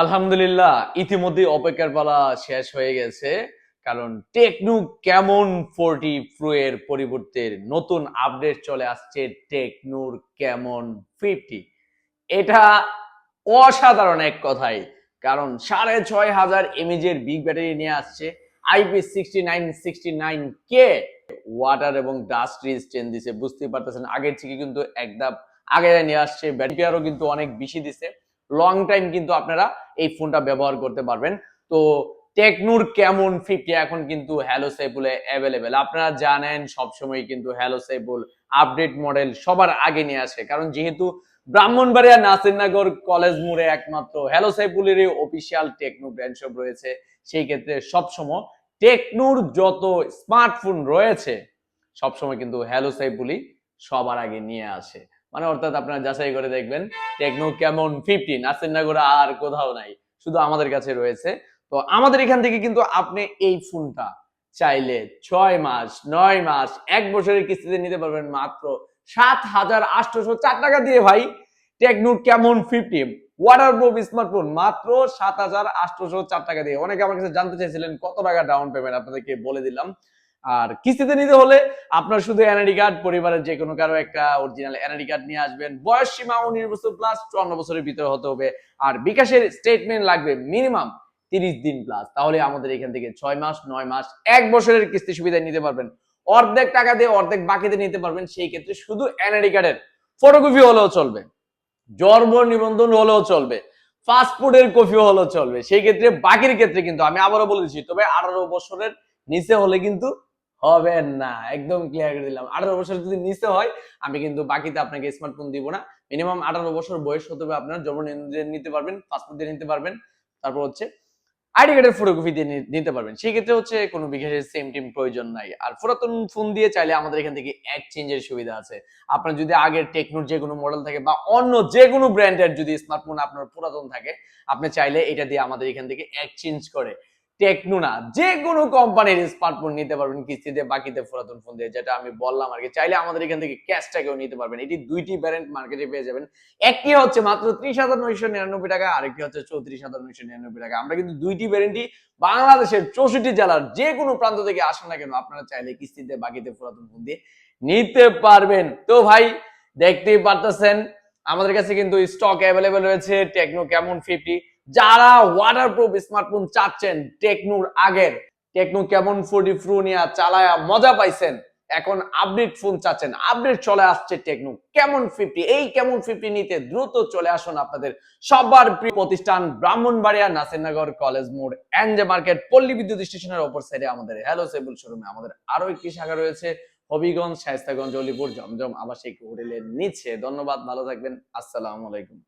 আলহামদুলিল্লাহ ইতিমধ্যে অপেক্ষার পালা শেষ হয়ে গেছে, কারণ টেকনু কেমন ফোরটি প্রো এর পরিবর্তে নতুন আপডেট চলে আসছে, টেকনুর কেমন ফিফটি। এটা অসাধারণ এক কথাই, কারণ সাড়ে ছয় হাজার এমএজের বিগ ব্যাটারি নিয়ে আসছে IP sixty nine sixty nine কে ওয়াটার এবং ডাস্ট রেজিস্ট্যান্স দিছে, বুঝতেই পারতেছেন, আগের থেকে কিন্তু একদম আগে নিয়ে আসছে ব্যাটারি আরও কিন্তু অনেক বেশি দিছে লং টাইম কিন্তু আপনারা এই ফোনটা ব্যবহার করতে পারবেন। তো টেকনুর কেমন ফিফটি এখন কিন্তু হ্যালো সেবুলে অ্যাভেলেবেল আপনারা জানেন সবসময় কিন্তু হ্যালো সেবুল আপডেট মডেল সবার আগে নিয়ে আসে। কারণ যেহেতু ব্রাহ্মণবাড়িয়া নাসিরনগর কলেজ মোড়ে একমাত্র হ্যালো সাইবুলের অফিসিয়াল টেকনো ব্র্যান্ড শপ রয়েছে, সেই ক্ষেত্রে সবসময় টেকনুর যত স্মার্টফোন রয়েছে, সবসময় কিন্তু হ্যালো সাইবুলি সবার আগে নিয়ে আসে। মানে অর্থাৎ আপনারা যাচাই করে দেখবেন টেকনো কেমন ফিফটিন নাসিরনগর আর কোথাও নাই, শুধু আমাদের কাছে রয়েছে। তো আমাদের এখান থেকে কিন্তু আপনি এই ফোনটা চাইলে ছয় মাস, নয় মাস, এক বছরের কিস্তিতে নিতে পারবেন মাত্র সাত হাজার আটশোশো চার টাকা দিয়ে ভাই। টেকনুর কেমন ফিফটি ওয়াটার প্রুফ স্মার্টফোন মাত্র সাত হাজার আটশোশো চার টাকা দিয়ে। অনেকে আমার কাছে জানতে চাইছিলেন কত টাকা ডাউন পেমেন্ট আপনাদেরকে বলে দিলাম। আর কিস্তিতে নিতে হলে আপনার শুধু এনআইডি কার্ড পরিবারের যে কোনো কারও একটা অরিজিনাল এনআইডি কার্ড নিয়ে আসবেন। বয়স সীমা উনিশ বছর প্লাস চুয়ান্ন বছরের ভিতরে হতে হবে। আর বিকাশের স্টেটমেন্ট লাগবে মিনিমাম তিরিশ দিন প্লাস তাহলে আমাদের এখান থেকে ছয় মাস, নয় মাস, এক বছরের কিস্তি সুবিধা নিতে পারবেন। অর্ধেক টাকা দিয়ে অর্ধেক বাকিতে নিতে পারবেন। সেই ক্ষেত্রে শুধু এনআইডি কার্ডের ফটোকপি হলেও চলবে। জন্ম নিবন্ধন হলেও চলবে। ফাস্টফুডের কফি হলেও চলবে। সেই ক্ষেত্রে বাকির ক্ষেত্রে কিন্তু আমি আবারও বলে দিচ্ছি, তবে আঠারো বছরের নিচে হলে কিন্তু হবে না, একদম ক্লিয়ার করে দিলাম। আঠারো বছর যদি নিচে হয়, আমি কিন্তু বাকিতে আপনাকে স্মার্টফোন দিব না। মিনিমাম আঠারো বছর বয়স হতে হবে আপনার জন্ম নিতে পারবেন পাসপোর্ট দিয়ে নিতে পারবেন। তারপর হচ্ছে আইডি কার্ডের ফটোকপি দিয়ে নিতে পারবেন। সেই ক্ষেত্রে হচ্ছে কোনো বিকাশের সেম টিম প্রয়োজন নাই। আর পুরাতন ফোন দিয়ে চাইলে আমাদের এখান থেকে এক্সচেঞ্জের সুবিধা আছে। আপনার যদি আগের টেকনোর যে কোনো মডেল থাকে বা অন্য যে কোনো ব্র্যান্ডের যদি স্মার্টফোন আপনার পুরাতন থাকে, আপনি চাইলে এটা দিয়ে আমাদের এখান থেকে এক্সচেঞ্জ করে টেকনো না যে কোনো কোম্পানির স্মার্টফোন নিতে পারবেন কিস্তিতে, বাকিতে পুরাতন ফোন দিয়ে, যেটা আমি বললাম আর কি। চাইলে আমাদের এখান থেকে ক্যাশটাকেও নিতে পারবেন। এটি দুইটি ব্র্যান্ড মার্কেটে পেয়ে যাবেন। একটি হচ্ছে মাত্র ত্রিশ হাজার নয়শো নিরানব্বই টাকা, আরেকটি হচ্ছে চৌত্রিশ হাজার নয়শো নিরানব্বই টাকা। আমরা কিন্তু দুইটি ব্র্যান্ডই বাংলাদেশের চৌষট্টি জেলার যে কোনো প্রান্ত থেকে আসেন না কেন, আপনারা চাইলে কিস্তিতে, বাকিতে পুরাতন ফোন দিয়ে নিতে পারবেন। তো ভাই, দেখতেই পারতেছেন, আমাদের কাছে কিন্তু স্টক অ্যাভেলেবেল রয়েছে, টেকনো কেমন ফিফটি যারা ওয়াটারপ্রুফ স্মার্টফোন চাচ্ছেন টেকনোর আগের। টেকনো কেমন ফোর্টি প্রো নিয়ে চালায়া মজা পাইছেন, এখন আপডেট ফোন চাচ্ছেন। আপডেট চলে আসছে টেকনো কেমন ফিফটি এই কেমন ফিফটি নিতে দ্রুত চলে আসুন আপনাদের সবার প্রিয় প্রতিষ্ঠান ব্রাহ্মণবাড়িয়া নাসিরনগর কলেজ মোড় এনজে মার্কেট, পল্লী বিদ্যুৎ স্টেশনের ওপর সাইডে আমাদের হ্যালো সেবুল শোরুমে আমাদের আরও একটি শাখা রয়েছে, হবিগঞ্জ, শায়স্তাগঞ্জ অলিপুর জমজম আবাসিক হোটেলের নিচে। ধন্যবাদ, ভালো থাকবেন। আসসালামু আলাইকুম।